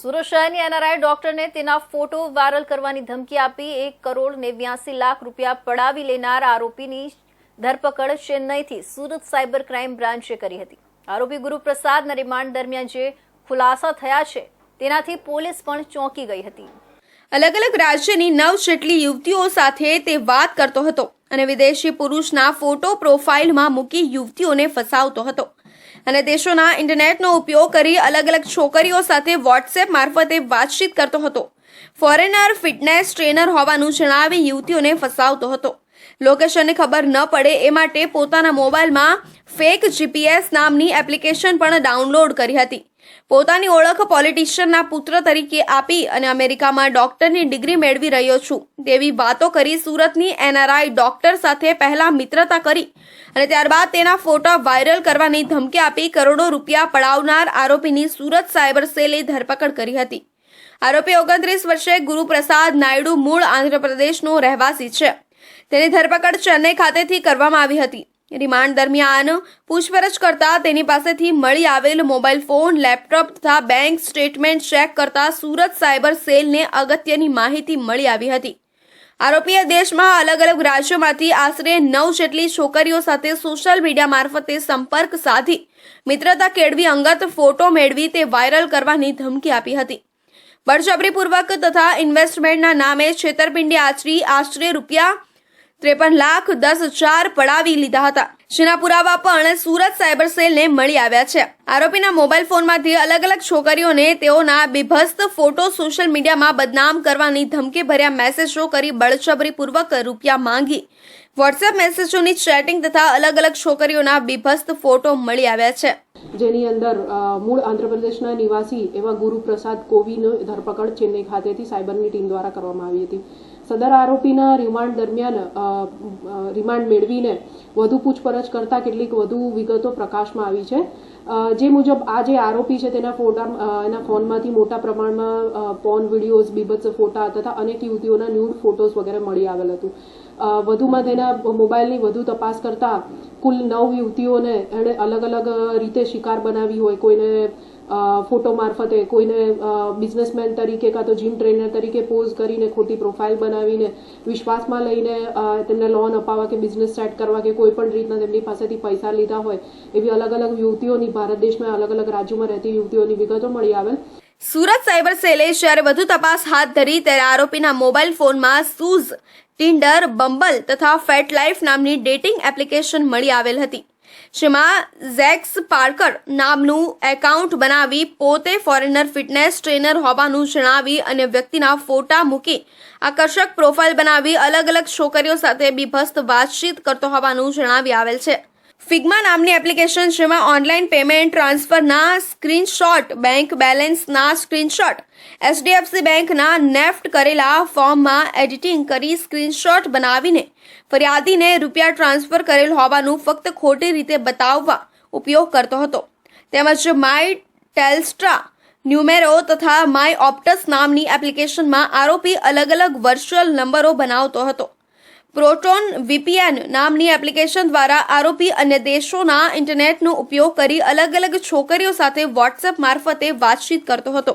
સુરત શહેરની એનઆરઆઈ ડોક્ટરને તેના ફોટો વાયરલ કરવાની ધમકી આપી એક કરોડ નેવ્યાસી લાખ રૂપિયા પડાવી લેનાર આરોપીની ધરપકડ ચેન્નઈથી સુરત સાયબર ક્રાઇમ બ્રાન્ચે કરી હતી. આરોપી ગુરુપ્રસાદના રિમાન્ડ દરમિયાન જે ખુલાસા થયા છે, તેનાથી પોલીસ પણ ચોંકી ગઈ હતી. અલગ અલગ રાજ્યની નવ જેટલી યુવતીઓ સાથે તે વાત કરતો હતો અને વિદેશી પુરુષના ફોટો પ્રોફાઇલમાં મૂકી યુવતીઓને ફસાવતો હતો. અને દેશોના ઇન્ટરનેટનો ઉપયોગ કરી અલગ અલગ છોકરીઓ સાથે વોટ્સએપ મારફતે વાતચીત કરતો હતો. ફોરેનર ફિટનેસ ટ્રેનર હોવાનું જણાવી યુવતીઓને ફસાવતો હતો. લોકેશનની ખબર ન પડે એ માટે પોતાના મોબાઈલમાં ફેક જીપીએસ નામની એપ્લિકેશન પણ ડાઉનલોડ કરી હતી. પોતાની ઓળખ પોલિટિશિયનના પુત્ર તરીકે આપી અને અમેરિકામાં ડોક્ટરની ડિગ્રી મેળવી રહ્યો છું. તેવી વાતો કરી સુરતની એનઆરઆઈ ડોક્ટર સાથે પહેલા મિત્રતા કરી અને ત્યારબાદ તેના ફોટા વાયરલ કરવાની ધમકી આપી કરોડો રૂપિયા પડાવનાર આરોપીની સુરત સાયબર સેલે ધરપકડ કરી હતી. આરોપી ઓગણત્રીસ વર્ષે ગુરુપ્રસાદ નાયડુ મૂળ આંધ્રપ્રદેશનો રહેવાસી છે. તેની ધરપકડ ચેન્નઈ ખાતેથી કરવામાં આવી હતી. રિમાન્ડ દરમિયાન પૂછપરછ કરતા તેની પાસેથી મળી આવેલ મોબાઈલ ફોન, લેપટોપ તથા બેંક સ્ટેટમેન્ટ ચેક કરતા સુરત સાયબર સેલને અગત્યની માહિતી મળી આવી હતી. આરોપીએ દેશમાં અલગ અલગ રાજ્યોમાંથી આશરે નવ જેટલી છોકરીઓ સાથે સોશિયલ મીડિયા મારફતે સંપર્ક સાધી. મિત્રતા કેળવી અંગત ફોટો મેળવી તે વાયરલ કરવાની ધમકી આપી હતી. બળજબરીપૂર્વક તથા ઇન્વેસ્ટમેન્ટના નામે છેતરપિંડી આચરી આશરે રૂપિયા ત્રેપન લાખ દસ હજાર પડાવી લીધા હતા. જેના પુરાવા પણ સુરત સાયબર સેલને મળી આવ્યા છે. આરોપીના મોબાઈલ ફોનમાંથી અલગ અલગ છોકરીઓને તેઓના બીભત્સ ફોટો સોશિયલ મીડિયામાં બદનામ કરવાની ધમકી ભર્યા મેસેજો કરી બળજબરીપૂર્વક રૂપિયા માંગી. વોટ્સએપ મેસેજોની ચેટિંગ તથા અલગ અલગ છોકરીઓના બીભસ્ત ફોટો મળી આવ્યા છે. જેની અંદર મૂળ આંધ્રપ્રદેશના નિવાસી એવા ગુરુપ્રસાદ કોવીની ધરપકડ ચેન્નઈ ખાતેથી સાયબરની ટીમ દ્વારા કરવામાં આવી હતી. સદર આરોપીના રિમાન્ડ દરમિયાન રિમાન્ડ મેળવીને વધુ પૂછપરછ કરતા કેટલીક વધુ વિગતો પ્રકાશમાં આવી છે. જે મુજબ આ જે આરોપી છે તેના ફોટા એના ફોનમાંથી મોટા પ્રમાણમાં પોન વિડીયોઝ બીભત્સ ફોટા તથા અનેક યુવતીઓના ન્યૂડ ફોટોઝ વગેરે મળી આવેલ હતું. વધુમાં તેના મોબાઈલની વધુ તપાસ કરતા કુલ નવ યુવતીઓને એણે અલગ અલગ રીતે શિકાર બનાવી હોય, કોઈને ફોટો મારફતે કોઈને બિઝનેસમેન તરીકે કાં તો જીમ ટ્રેનર તરીકે પોઝ કરીને ખોટી પ્રોફાઇલ બનાવીને વિશ્વાસમાં લઈને તેમને લોન અપાવવા કે બિઝનેસ સેટ કરવા કે કોઈ પણ રીતના તેમની પાસેથી પૈસા લીધા હોય, એવી અલગ અલગ યુવતીઓની ભારત દેશમાં અલગ અલગ રાજ્યોમાં રહેતી યુવતીઓની વિગતો મળી આવે સુરત સાયબર સેલે જ્યારે વધુ તપાસ હાથ ધરી ત્યારે આરોપીના મોબાઈલ ફોનમાં શૂઝ ટિન્ડર બંબલ તથા ફેટ લાઈફ નામની ડેટિંગ એપ્લિકેશન મળી આવેલ હતી. જેમાં ઝેક્સ પાર્કર નામનું એકાઉન્ટ બનાવી પોતે ફોરેનર ફિટનેસ ટ્રેનર હોવાનું જણાવી અને વ્યક્તિના ફોટા મૂકી આકર્ષક પ્રોફાઇલ બનાવી અલગ અલગ છોકરીઓ સાથે બીભસ્ત વાતચીત કરતો હોવાનું જણાવી આવેલ છે. ફિગ્મા નામની એપ્લિકેશન જેમાં ઓનલાઈન પેમેન્ટ ટ્રાન્સફરના સ્ક્રીનશોટ બેંક બેલેન્સના સ્ક્રીનશોટ એચડીએફસી બેંકના નેફ્ટ કરેલા ફોર્મમાં એડિટિંગ કરી સ્ક્રીનશોટ બનાવીને ફરિયાદીને રૂપિયા ટ્રાન્સફર કરેલ હોવાનું ફક્ત ખોટી રીતે બતાવવા ઉપયોગ કરતો હતો. તેમજ માય ટેલ્સ્ટ્રા ન્યુમેરો તથા માય ઓપ્ટસ નામની એપ્લિકેશનમાં આરોપી અલગ અલગ વર્ચ્યુઅલ નંબરો બનાવતો હતો. પ્રોટોન વીપીએન નામની એપ્લિકેશન દ્વારા આરોપી અન્ય દેશોના ઇન્ટરનેટનો ઉપયોગ કરી અલગ અલગ છોકરીઓ સાથે વોટ્સએપ મારફતે વાતચીત કરતો હતો.